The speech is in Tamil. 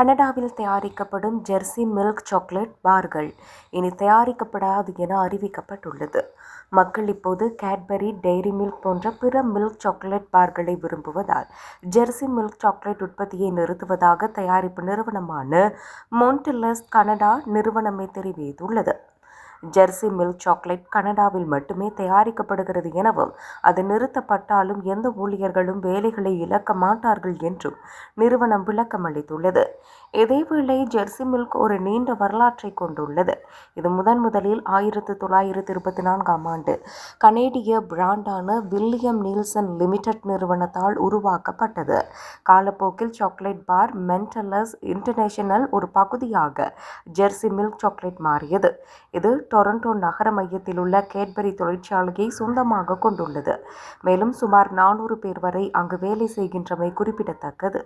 கனடாவில் தயாரிக்கப்படும் ஜெர்சி மில்க் சாக்லேட் பார்கள் இனி தயாரிக்கப்படாது என அறிவிக்கப்பட்டுள்ளது. மக்கள் இப்போது கேட்பரி டெய்ரி மில்க் போன்ற பிற மில்க் சாக்லேட் பார்களை விரும்புவதால் ஜெர்சி மில்க் சாக்லேட் உற்பத்தியை நிறுத்துவதாக தயாரிப்பு நிறுவனமான மோன்டில்லஸ் கனடா நிறுவனமே தெரிவித்துள்ளது. ஜெர்சி மில்க் சாக்லேட் கனடாவில் மட்டுமே தயாரிக்கப்படுகிறது எனவும் அது நிறுத்தப்பட்டாலும் எந்த ஊழியர்களும் வேலைகளை இழக்க மாட்டார்கள் என்றும் நிறுவனம் விளக்கம் அளித்துள்ளது. இதேவேளை ஜெர்சி மில்க் ஒரு நீண்ட வரலாற்றை கொண்டுள்ளது. இது முதன் முதலில் ஆயிரத்து தொள்ளாயிரத்து இருபத்தி நான்காம் ஆண்டு கனேடிய பிராண்டான வில்லியம் நீல்சன் லிமிடெட் நிறுவனத்தால் உருவாக்கப்பட்டது. காலப்போக்கில் சாக்லேட் பார் மென்டலஸ் இன்டர்நேஷனல் ஒரு பகுதியாக ஜெர்சி மில்க் சாக்லேட் மாறியது. இது டொரண்டோ நகர மையத்தில் உள்ள கேட்பரி தொழிற்சாலையை சொந்தமாக கொண்டுள்ளது. மேலும் சுமார் நானூறு பேர் வரை அங்கு வேலை செய்கின்றமை குறிப்பிடத்தக்கது.